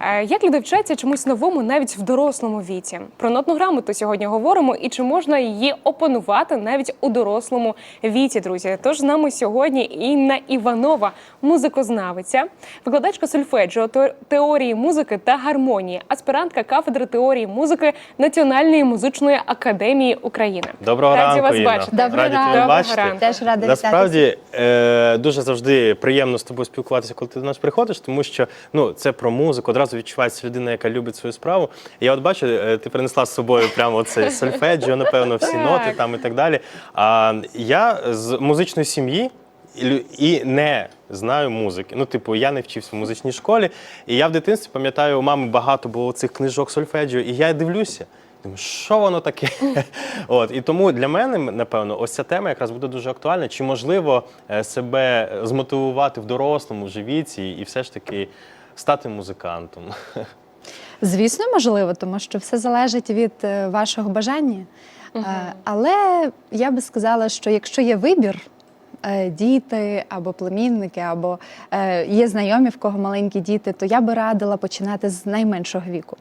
Е, Як люди вчаться чомусь новому навіть в дорослому віці? Про нотну грамоту сьогодні говоримо і чи можна її опанувати навіть у дорослому віці, друзі. Тож з нами сьогодні Інна Іванова, музикознавиця, викладачка сольфеджіо, теорії музики та гармонії, аспірантка кафедри теорії музики Національної музичної академії України. Доброго Раді ранку, вас Інна. бачити. Доброго Раді ранку. Доброго бачити. ранку. Теж рада Насправді е, дуже завжди приємно з тобою спілкуватися, коли ти до нас приходиш, тому що ну це про музику. Одразу відчувається людина, яка любить свою справу. І я от бачу, е, ти принесла з собою прямо оце сольфеджіо, напевно, всі ноти там і так далі. А я з музичної сім'ї. і не знаю музики. Ну, типу, я не вчився в музичній школі. І я в дитинстві пам'ятаю, у мами багато було цих книжок сольфеджіо, і я дивлюся. Думаю, що воно таке? От і тому для мене, напевно, ось ця тема якраз буде дуже актуальна. Чи можливо е, себе змотивувати в дорослому вже віці і все ж таки стати музикантом? Звісно, можливо, тому що все залежить від е, вашого бажання. Угу. Але я би сказала, що якщо є вибір, діти або племінники, або е, є знайомі, в кого маленькі діти, то я би радила починати з найменшого віку.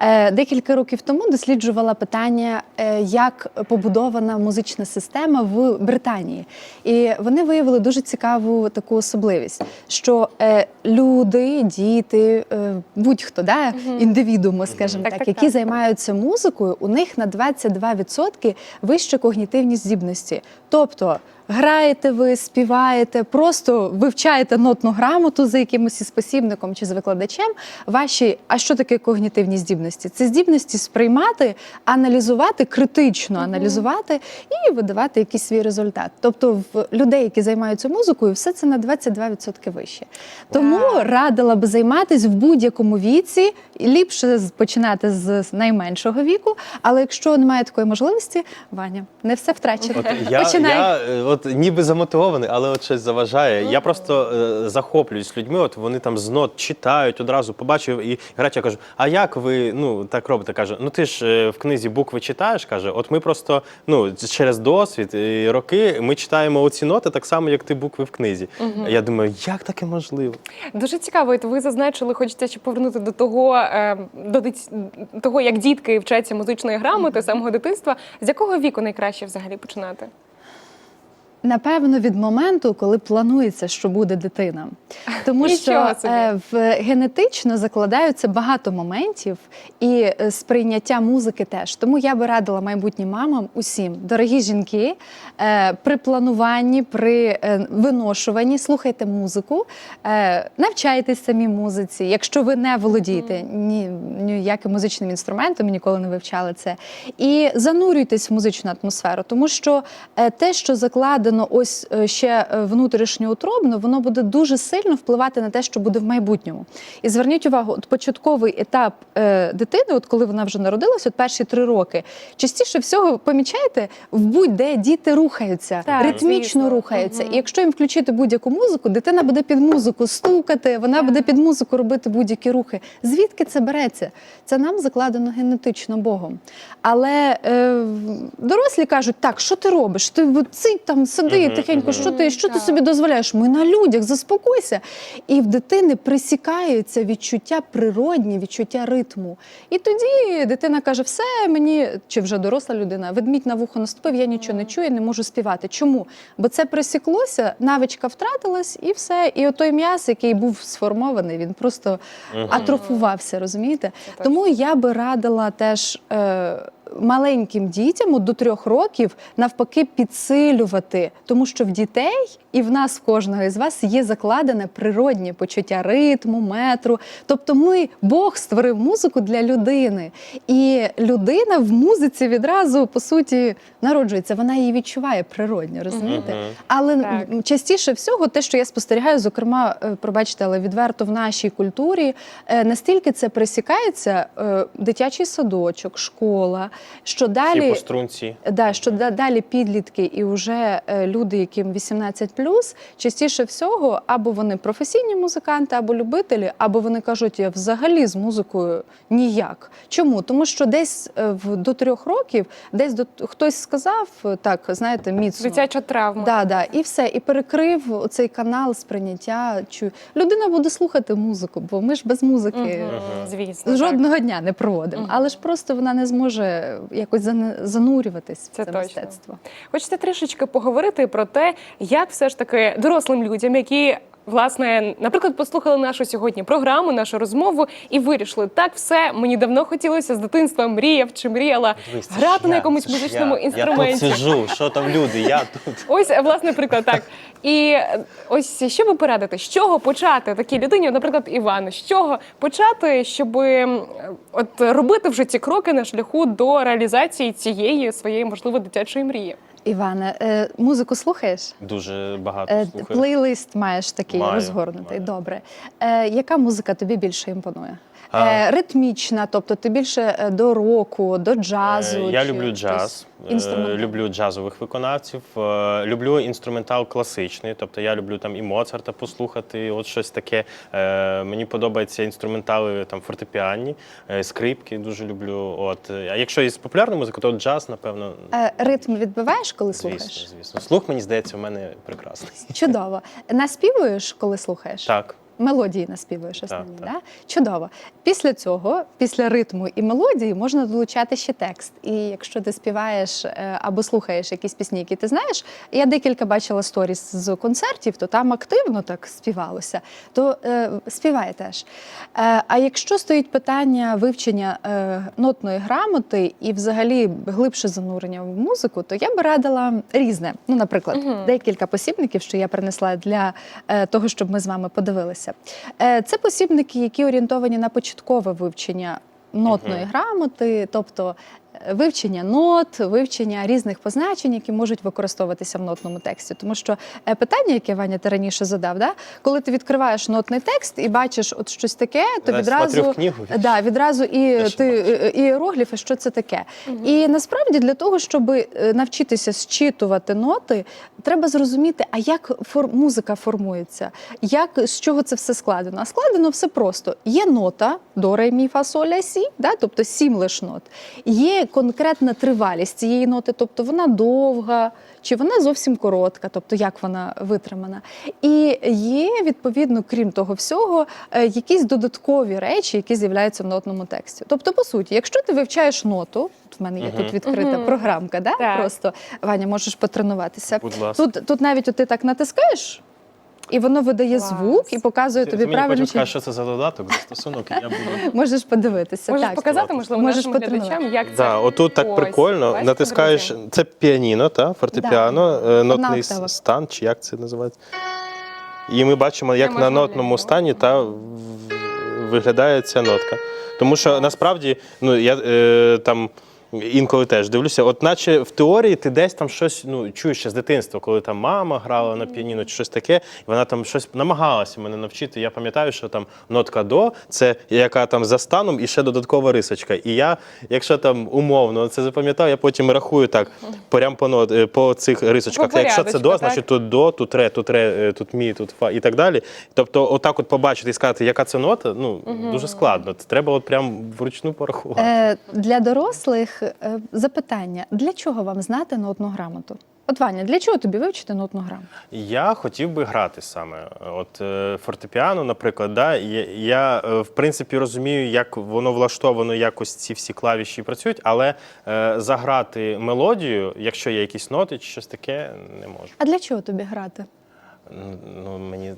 Е, Декілька років тому досліджувала питання, е, як побудована музична система в Британії. І вони виявили дуже цікаву таку особливість, що е, люди, діти, е, будь-хто, да, індивідууми, скажімо Так, так, так, які так. займаються музикою, у них на 22% вище когнітивні здібності. Тобто граєте ви, співаєте, просто вивчаєте нотну грамоту за якимось із посібником чи з викладачем. Ваші, а що таке когнітивні здібності? Це здібності сприймати, аналізувати, критично аналізувати і видавати якийсь свій результат. Тобто в людей, які займаються музикою, все це на 22% вище. Тому радила би займатися в будь-якому віці. Ліпше починати з найменшого віку, але якщо немає такої можливості, Ваня, не все втрачено. От Починай. я е, от ніби замотивований, але от щось заважає. Я просто е, захоплююсь людьми. От вони там з нот читають одразу, побачив і грач, я кажу: а як ви ну так робите? каже: ну ти ж е, в книзі букви читаєш? каже, от ми просто ну через досвід і роки ми читаємо оці ноти так само, як ти букви в книзі. Я думаю, як таке можливо? Дуже цікаво, і ви зазначили, хочеться ще повернути до того, е, до дит- того, як дітки вчаться музичної грамоти самого дитинства. З якого віку найкраще взагалі починати? Напевно, від моменту, коли планується, що буде дитина, тому що е, в генетично закладаються багато моментів і е, сприйняття музики теж. Тому я би радила майбутнім мамам усім, дорогі жінки, е, при плануванні, при е, виношуванні слухайте музику, е, навчайтесь самій музиці. Якщо ви не володієте ні ніяким музичним інструментом, ніколи не вивчали це, і занурюйтесь в музичну атмосферу, тому що е, те, що закладено ось е, ще е, внутрішньоутробно, воно буде дуже сильно впливати на те, що буде в майбутньому. І зверніть увагу, от початковий етап е, дитини, от коли вона вже народилась, от перші три роки, частіше всього помічаєте, в будь-де діти рухаються, Так, ритмічно звісно. рухаються. Мгм. І якщо їм включити будь-яку музику, дитина буде під музику стукати, вона буде під музику робити будь-які рухи. Звідки це береться? Це нам закладено генетично Богом. Але е, дорослі кажуть, так, що ти робиш? Ти цить там сиди тихенько, що ти, що ти собі дозволяєш? Ми на людях, заспокойся. І в дитини присікаються відчуття природні, відчуття ритму. І тоді дитина каже: все, мені чи вже доросла людина, ведмідь на вухо наступив, я нічого не чую, не можу співати. Чому? Бо це присіклося, навичка втратилась, і все. І отой м'яс, який був сформований, він просто атрофувався, розумієте? Тому я би радила теж. Е, Маленьким дітям от до трьох років навпаки підсилювати, тому що в дітей і в нас в кожного із вас є закладене природнє почуття ритму, метру. Тобто, ми Бог створив музику для людини, і людина в музиці відразу по суті народжується. Вона її відчуває природньо, розумієте? Мгм. Але Так. частіше всього, те, що я спостерігаю, зокрема, е, пробачте, але відверто в нашій культурі, е, настільки це присікається, е, дитячий садочок, школа, Що Всі далі по струнці. Да, що далі підлітки і вже е, люди, яким 18+, частіше всього, або вони професійні музиканти, або любителі, або вони кажуть, я взагалі з музикою ніяк. Чому? Тому що десь е, в, до трьох років, десь до хтось сказав е, так, знаєте, міцно. Дитяча травма. Да, да, і все, і перекрив цей канал сприйняття. Чу... Людина буде слухати музику, бо ми ж без музики Звісно. так. жодного дня не проводимо. Але ж просто вона не зможе якось занурюватись в Це це, точно. мистецтво. Хочете трішечки поговорити про те, як все ж таки дорослим людям, які. Власне, наприклад, послухали нашу сьогодні програму, нашу розмову і вирішили, так все мені давно хотілося з дитинства мріяв чи мріяла Дивись, це грати ж на я, якомусь це ж музичному я. інструменті. Я тут сижу, що там люди, я тут. Ось власне приклад так. І е, ось що ви порадите, з чого почати такій людині, наприклад, Івану, з чого почати, щоб от робити вже ці кроки на шляху до реалізації цієї своєї можливо дитячої мрії? Іване, е, музику слухаєш? Дуже багато Е, слухаю. плейлист маєш такий Маю, розгорнутий. маю. Добре. Е, яка музика тобі більше імпонує? А. Е, ритмічна, тобто ти більше е, до року, до джазу. Е, Я чи люблю джаз, люблю джазових виконавців, люблю інструментал класичний, тобто я люблю там і Моцарта послухати, от щось таке. Мені подобаються інструментали там фортепіанні, скрипки дуже люблю. От. А якщо із популярної музики, то джаз, напевно, ритм відбиваєш, коли звісно, слухаєш? звісно. Слух, мені здається, у мене прекрасний. Чудово. Наспівуєш, коли слухаєш? Так. Мелодії наспівуєш основні, так. Да? Чудово. Після цього, після ритму і мелодії, можна долучати ще текст. І якщо ти співаєш е, або слухаєш якісь пісні, які ти знаєш, я декілька бачила сторіс з концертів, то там активно так співалося, то е, співає теж. Е, а якщо стоїть питання вивчення е, нотної грамоти і взагалі глибше занурення в музику, то я би радила різне. Ну, наприклад, декілька посібників, що я принесла для е, того, щоб ми з вами подивилися. Е, Це посібники, які орієнтовані на початкове вивчення нотної грамоти, тобто вивчення нот, вивчення різних позначень, які можуть використовуватися в нотному тексті. Тому що е, питання, яке Ваня ти раніше задав, да? коли ти відкриваєш нотний текст і бачиш от щось таке, то Я відразу книгу. Да, відразу і ти е, іерогліфи, що це таке. І насправді для того, щоб е, навчитися зчитувати ноти, треба зрозуміти, а як фор- музика формується, як з чого це все складено. А складено все просто: є нота до ре, мі, фа, соль, ля, сі, да? тобто сім лиш нот. Є конкретна тривалість цієї ноти, тобто вона довга. Чи вона зовсім коротка, тобто як вона витримана, і є відповідно, крім того всього, е, якісь додаткові речі, які з'являються в нотному тексті. Тобто, по суті, якщо ти вивчаєш ноту, от в мене є Мгм. тут відкрита Мгм. програмка, да? Так. просто Ваня, можеш потренуватися. Будь ласка. Тут, тут навіть от ти так натискаєш, і воно видає Клас. звук і показує Ти, тобі ти мені правильно. потім Чи... скажеш, що це за додаток, застосунок, і я буду. Можеш подивитися. Можеш так. показати, можливо, Можеш нашим потренувати. глядачам, як це Да, отут так Ось, прикольно. бачите, Натискаєш друзі? це піаніно, та фортепіано, Да. е, нотний октава. стан, чи як це називається. І ми бачимо, як можна на нотному глянути. стані та в- виглядає ця нотка. Тому що насправді, ну я е, там. Інколи теж дивлюся, от наче в теорії ти десь там щось ну, чуєш ще з дитинства, коли там мама грала на піаніно чи щось таке, і вона там щось намагалася мене навчити. Я пам'ятаю, що там нотка до це яка там за станом і ще додаткова рисочка. І я, якщо там умовно це запам'ятав, я потім рахую так, прям по, нот, е, по цих рисочках. По Якщо це до, так? значить тут до, тут ре, тут ре, е, тут мі, тут фа і так далі. Тобто, отак от побачити і сказати, яка це нота, ну дуже складно. Це треба от прям вручну порахувати. Е, для дорослих е, запитання: для чого вам знати нотну грамоту? От Ваня, для чого тобі вивчити нотну грамоту? Я хотів би грати саме. От е, фортепіано, наприклад, да, я, я е, в принципі розумію, як воно влаштовано, якось ці всі клавіші працюють, але е, заграти мелодію, якщо є якісь ноти чи щось таке, не можу. А для чого тобі грати? Ну мені е,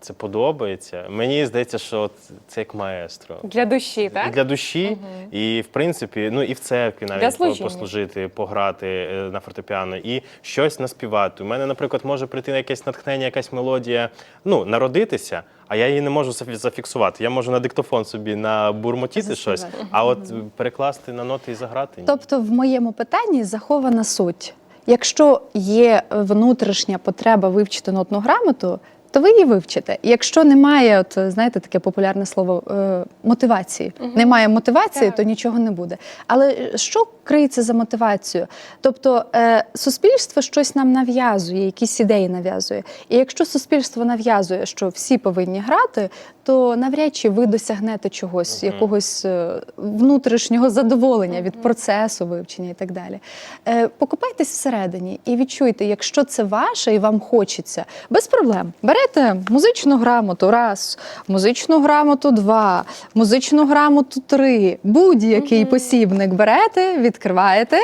це подобається. Мені здається, що це як маестро. для душі, так? для душі, і в принципі, ну і в церкві навіть служіння. послужити, пограти е, на фортепіано і щось наспівати. У мене, наприклад, може прийти на якесь натхнення, якась мелодія, ну, народитися, а я її не можу зафіксувати. Я можу на диктофон собі набурмотіти щось, а от перекласти на ноти і заграти. ні. Тобто, в моєму питанні захована суть. Якщо є внутрішня потреба вивчити нотну грамоту, то ви її вивчите. І Якщо немає, от знаєте, таке популярне слово е, мотивації. Немає мотивації, Так. то нічого не буде. Але що криється за мотивацією? Тобто е, суспільство щось нам нав'язує, якісь ідеї нав'язує. І якщо суспільство нав'язує, що всі повинні грати, то навряд чи ви досягнете чогось, якогось е, внутрішнього задоволення від процесу вивчення і так далі. Е, Покупайтесь всередині і відчуйте, якщо це ваше і вам хочеться, без проблем. Берете музичну грамоту раз, музичну грамоту два, музичну грамоту три, будь-який посібник берете, відкриваєте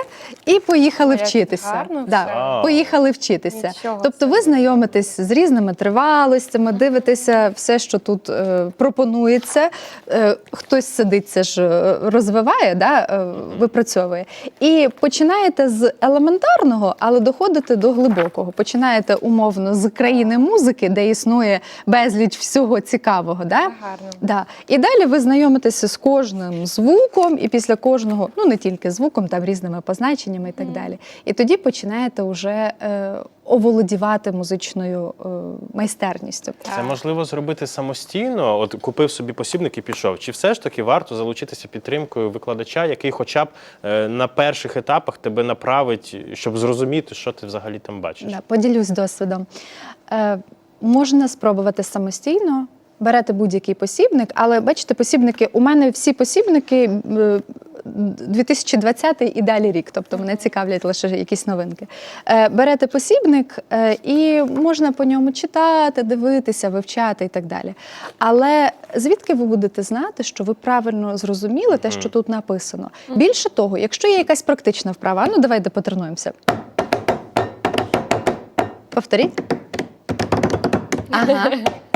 і поїхали Як вчитися. гарно Да, все. Вау. Поїхали вчитися. Нічого Тобто ви знайомитесь з різними тривалостями, дивитеся все, що тут е, пропонується. Е, хтось сидить, це ж е, розвиває, да, е, випрацьовує. І починаєте з елементарного, але доходите до глибокого. Починаєте умовно з країни музики, де існує безліч всього цікавого. Да? Гарно. Да. І далі ви знайомитеся з кожним звуком, і після кожного, ну не тільки звуком, там різними позначеннями і так далі. І тоді починаєте вже е, оволодівати музичною е, майстерністю. Це можливо зробити самостійно. От купив собі посібник і пішов. Чи все ж таки варто залучитися підтримкою викладача, який, хоча б е, на перших етапах тебе направить, щоб зрозуміти, що ти взагалі там бачиш? Да, поділюсь досвідом. Е, можна спробувати самостійно. Берете будь-який посібник, але бачите, посібники у мене всі посібники е, 2020 і далі рік, тобто мене цікавлять лише якісь новинки. Е, Берете посібник е, і можна по ньому читати, дивитися, вивчати і так далі. Але звідки ви будете знати, що ви правильно зрозуміли те, що тут написано? Більше того, якщо є якась практична вправа, ну давайте потренуємося. Повторіть. Ага.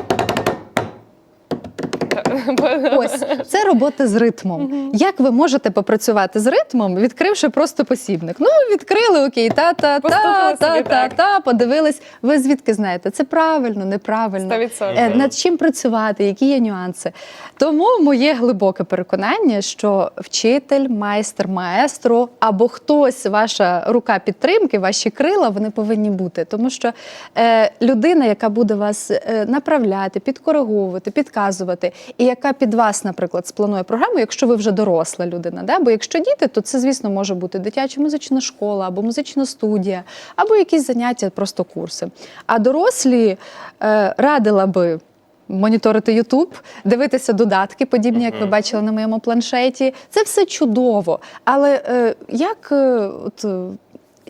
Ось це робота з ритмом. Як ви можете попрацювати з ритмом, відкривши просто посібник? Ну, відкрили окей, та та та та та та подивились. Ви звідки знаєте? Це правильно, неправильно. 100%. Е, Над чим працювати, які є нюанси. Тому моє глибоке переконання, що вчитель, майстер, маестро або хтось, ваша рука підтримки, ваші крила, вони повинні бути. Тому що е, людина, яка буде вас е, направляти, підкориговувати, підказувати, і яка під вас, наприклад, спланує програму, якщо ви вже доросла людина. Да? Бо якщо діти, то це, звісно, може бути дитяча музична школа або музична студія, або якісь заняття, просто курси. А дорослі е, радила би. Моніторити Ютуб, дивитися додатки, подібні, як ви бачили на моєму планшеті. Це все чудово. Але е, як, е, от,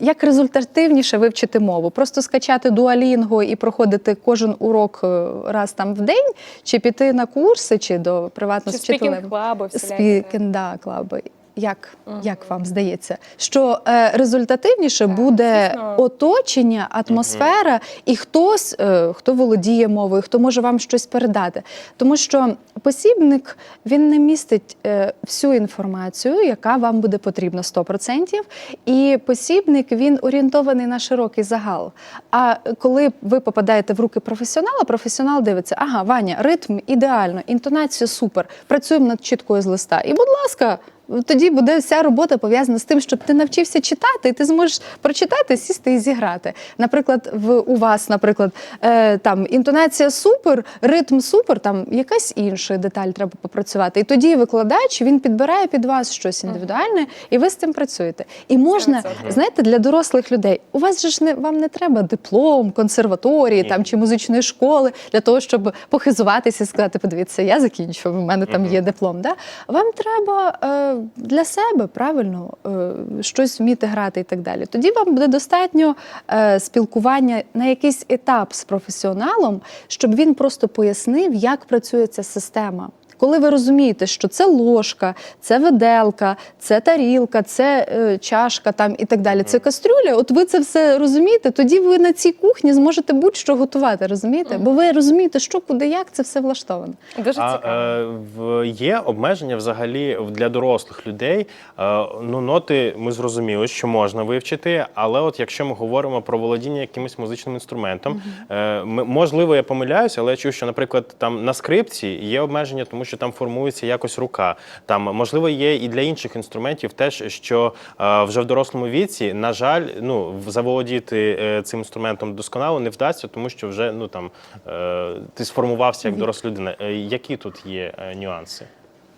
як результативніше вивчити мову? Просто скачати дуалінго і проходити кожен урок е, раз там в день, чи піти на курси, чи до приватного Чи вчителя? спікінг-клаби Спікінг, клаби. Як, як вам здається, що е, результативніше буде звісно. оточення, атмосфера і хтось, е, хто володіє мовою, хто може вам щось передати. Тому що посібник він не містить е, всю інформацію, яка вам буде потрібна 100%. І посібник він орієнтований на широкий загал. А коли ви попадаєте в руки професіонала, професіонал дивиться, ага, Ваня, ритм ідеально, інтонація супер, працюємо над чіткою з листа. І, будь ласка. Тоді буде вся робота пов'язана з тим, щоб ти навчився читати, і ти зможеш прочитати, сісти і зіграти. Наприклад, в у вас, наприклад, е, там інтонація супер, ритм супер, там якась інша деталь треба попрацювати. І тоді викладач він підбирає під вас щось індивідуальне, і ви з цим працюєте. І можна, знаєте, для дорослих людей у вас же ж не вам не треба диплом, консерваторії там чи музичної школи для того, щоб похизуватися і сказати, подивіться, я закінчив, у мене там є диплом. Да? Вам треба е, для себе правильно е, щось вміти грати і так далі. Тоді вам буде достатньо е, спілкування на якийсь етап з професіоналом, щоб він просто пояснив, як працює ця система. Коли ви розумієте, що це ложка, це виделка, це тарілка, це е, чашка там і так далі, це кастрюля, от ви це все розумієте, тоді ви на цій кухні зможете будь-що готувати, розумієте? Бо ви розумієте, що куди, як це все влаштовано. Дуже А цікаво. е, в, є обмеження взагалі для дорослих людей. Е, ну, ноти ми зрозуміли, що можна вивчити, але от якщо ми говоримо про володіння якимось музичним інструментом, е, ми- можливо, я помиляюся, але я чув, що, наприклад, там на скрипці є обмеження, тому що що там формується якось рука. Там можливо є і для інших інструментів теж, що е, вже в дорослому віці, на жаль, ну заволодіти е, цим інструментом досконало не вдасться, тому що вже ну там е, ти сформувався як доросла людина. Е, Які тут є е, нюанси?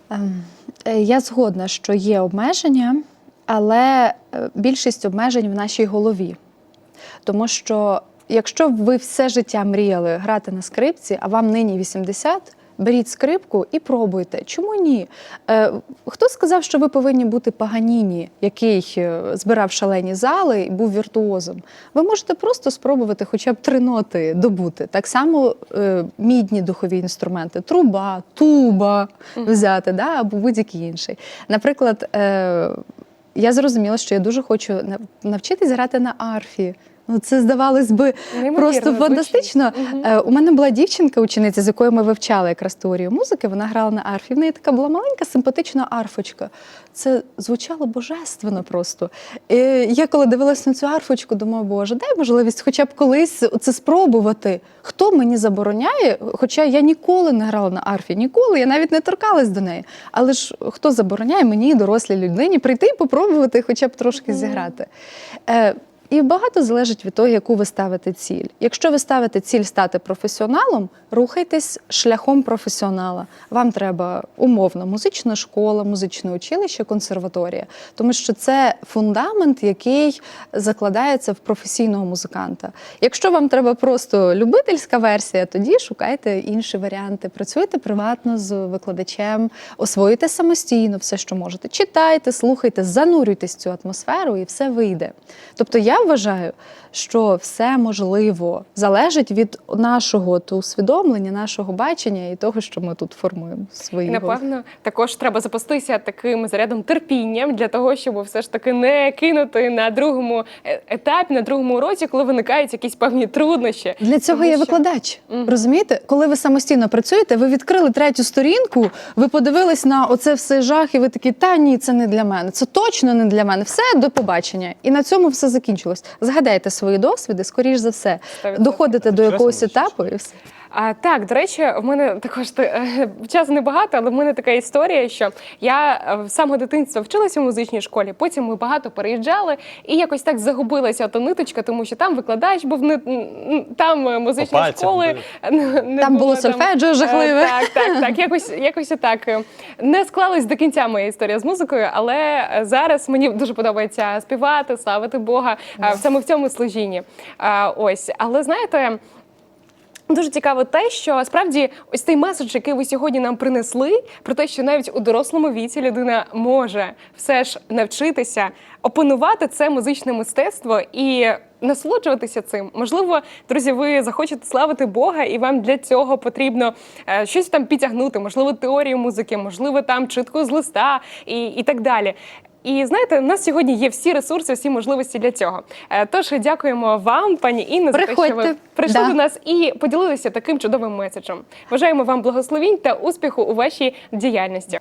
Ем, е, Я згодна, що є обмеження, але е, більшість обмежень в нашій голові. Тому що якщо ви все життя мріяли грати на скрипці, а вам нині 80, беріть скрипку і пробуйте. Чому ні? Е, хто сказав, що ви повинні бути Паганіні, який е, збирав шалені зали і був віртуозом? Ви можете просто спробувати хоча б три ноти добути. Так само е, мідні духові інструменти, труба, туба взяти, да, або будь-який інший. Наприклад, е, я зрозуміла, що я дуже хочу навчитись грати на арфі. Ну, це здавалось би Неймовірно просто фантастично. Е, У мене була дівчинка, учениця, з якою ми вивчали якраз теорію музики. Вона грала на арфі. В неї така була маленька, симпатична арфочка. Це звучало божественно просто. І я коли дивилась на цю арфочку, думаю, боже, дай можливість хоча б колись це спробувати. Хто мені забороняє? Хоча я ніколи не грала на арфі, ніколи, я навіть не торкалась до неї. Але ж хто забороняє мені, дорослій людині, прийти і попробувати хоча б трошки зіграти? І багато залежить від того, яку ви ставите ціль. Якщо ви ставите ціль стати професіоналом, рухайтесь шляхом професіонала. Вам треба умовно музична школа, музичне училище, консерваторія, тому що це фундамент, який закладається в професійного музиканта. Якщо вам треба просто любительська версія, тоді шукайте інші варіанти. Працюйте приватно з викладачем, освоюйте самостійно все, що можете. Читайте, слухайте, занурюйтесь в цю атмосферу, і все вийде. Тобто я вважаю, що все можливо залежить від нашого от усвідомлення, нашого бачення і того, що ми тут формуємо в І, напевно, також треба запастися таким зарядом терпінням для того, щоб все ж таки не кинути на другому е- етапі, на другому уроці, коли виникають якісь певні труднощі. Для цього Тому є що- викладач. Мгм. Розумієте, коли ви самостійно працюєте, ви відкрили третю сторінку, ви подивились на оце все жах, і ви такі, та ні, це не для мене. Це точно не для мене. Все до побачення. І на цьому все закінчилось. Згадайте свої досвіди, скоріш за все, доходите до якогось етапу, і все. А, так, до речі, в мене також е, часу небагато, але в мене така історія, що я е, з самого дитинства вчилася в музичній школі. Потім ми багато переїжджали, і якось так загубилася та ниточка, тому що там викладач був не там е, музичні По пальцям школи. не- не Там було сольфеджіо жахливе. Е, Так, так, так. Якось, якось так не склалась до кінця моя історія з музикою, але е, зараз мені дуже подобається співати, славити Бога е, саме в цьому служінні. Е, Ось, але знаєте. Дуже цікаво те, що справді ось цей меседж, який ви сьогодні нам принесли, про те, що навіть у дорослому віці людина може все ж навчитися опанувати це музичне мистецтво і насолоджуватися цим. Можливо, друзі, ви захочете славити Бога, і вам для цього потрібно е, щось там підтягнути, можливо, теорію музики, можливо, там чітку з листа і, і так далі. І знаєте, у нас сьогодні є всі ресурси, всі можливості для цього. Е, Тож дякуємо вам, пані Інно, за те, що ви прийшли Да. до нас і поділилися таким чудовим меседжем. Бажаємо вам благословінь та успіху у вашій діяльності.